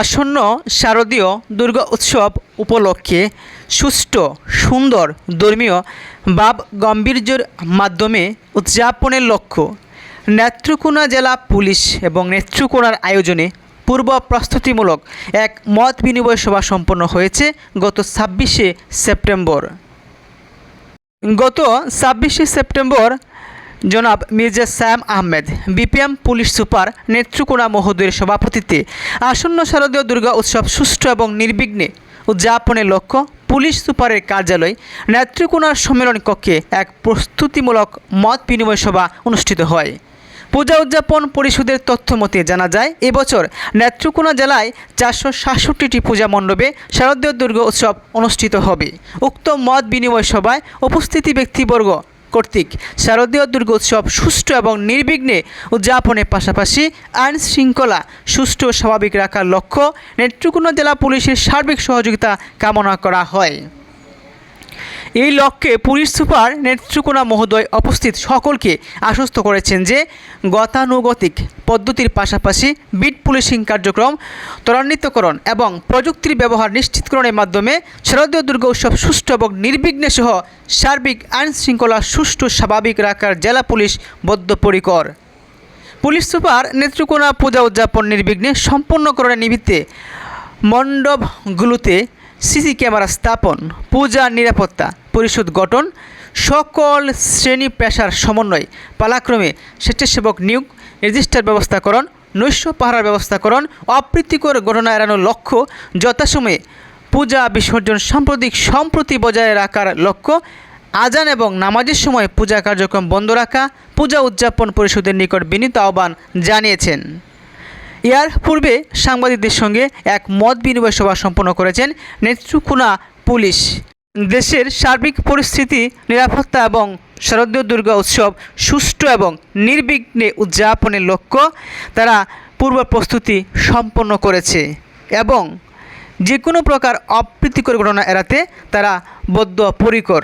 আসন্ন শারদীয় দুর্গা উৎসব উপলক্ষে সুষ্ঠু, সুন্দর, ধর্মীয় ভাব গাম্ভীর্যের মাধ্যমে উদযাপনের লক্ষ্য নেত্রকোনা জেলা পুলিশ এবং নেত্রকোনার আয়োজনে পূর্ব প্রস্তুতিমূলক এক মত বিনিময় সভা সম্পন্ন হয়েছে গত ছাব্বিশে সেপ্টেম্বর। গত ছাব্বিশে সেপ্টেম্বর জনাব Mirza Sayam Ahmed, BPM police super Netrokona মহোদয়ের সভাপতিত্বে আসন্ন শারদীয় দুর্গা উৎসব সুষ্ঠু এবং নির্বিঘ্নে উদযাপনের লক্ষ্য পুলিশ সুপারের কার্যালয় নেত্রকোনার সম্মেলন কক্ষে এক প্রস্তুতিমূলক মত বিনিময় সভা অনুষ্ঠিত হয়। পূজা উদযাপন পরিষদের তথ্য মতে জানা যায়, এবছর নেত্রকোনা জেলায় চারশো সাতষট্টিটি পূজা মণ্ডপে শারদীয় দুর্গা উৎসব অনুষ্ঠিত হবে। উক্ত মত বিনিময় সভায় উপস্থিতি ব্যক্তিবর্গ কর্তৃক শারদীয় দুর্গোৎসব সুষ্ঠু এবং নির্বিঘ্নে উদযাপনের পাশাপাশি আইন শৃঙ্খলা সুষ্ঠু ও স্বাভাবিক রাখার লক্ষ্য নেত্রকোনা জেলা পুলিশের সার্বিক সহযোগিতা কামনা করা হয়। এই লক্ষ্যে পুলিশ সুপার নেত্রকোনা মহোদয় উপস্থিত সকলকে আশ্বস্ত করেছেন যে গতানুগতিক পদ্ধতির পাশাপাশি বিট পুলিশিং কার্যক্রম, ত্বরান্বিতকরণ এবং প্রযুক্তির ব্যবহার নিশ্চিতকরণের মাধ্যমে শারদীয় দুর্গা উৎসব সুষ্ঠু এবং নির্বিঘ্নে সহ সার্বিক আইন শৃঙ্খলা সুষ্ঠু স্বাভাবিক রাখার জেলা পুলিশ বদ্ধপরিকর। পুলিশ সুপার নেত্রকোনা পূজা উদযাপন নির্বিঘ্নে সম্পন্নকরণের নিমিত্তে মণ্ডপগুলোতে সিসি ক্যামেরা স্থাপন, পূজা নিরাপত্তা পরিষদ গঠন, সকল শ্রেণি পেশার সমন্বয়, পালাক্রমে স্বেচ্ছাসেবক নিয়োগ, রেজিস্টার ব্যবস্থাকরণ, নৈশ পাহারার ব্যবস্থাকরণ, অপ্রীতিকর ঘটনা এড়ানোর লক্ষ্য, যথাসময়ে পূজা বিসর্জন সাম্প্রতিক সম্প্রতি বজায় রাখার লক্ষ্য, আজান এবং নামাজের সময় পূজা কার্যক্রম বন্ধ রাখা, পূজা উদযাপন পরিষদের নিকট বিনীত আহ্বান জানিয়েছেন। এর পূর্বে সাংবাদিকদের সঙ্গে এক মত বিনিময় সভা সম্পন্ন করেছেন নেত্রকোনা পুলিশ। দেশের সার্বিক পরিস্থিতি, নিরাপত্তা এবং শারদীয় দুর্গা উৎসব সুষ্ঠু এবং নির্বিঘ্নে উদযাপনের লক্ষ্য তারা পূর্ব প্রস্তুতি সম্পন্ন করেছে এবং যে কোনো প্রকার অপ্রীতিকর ঘটনা এড়াতে তারা বদ্ধপরিকর।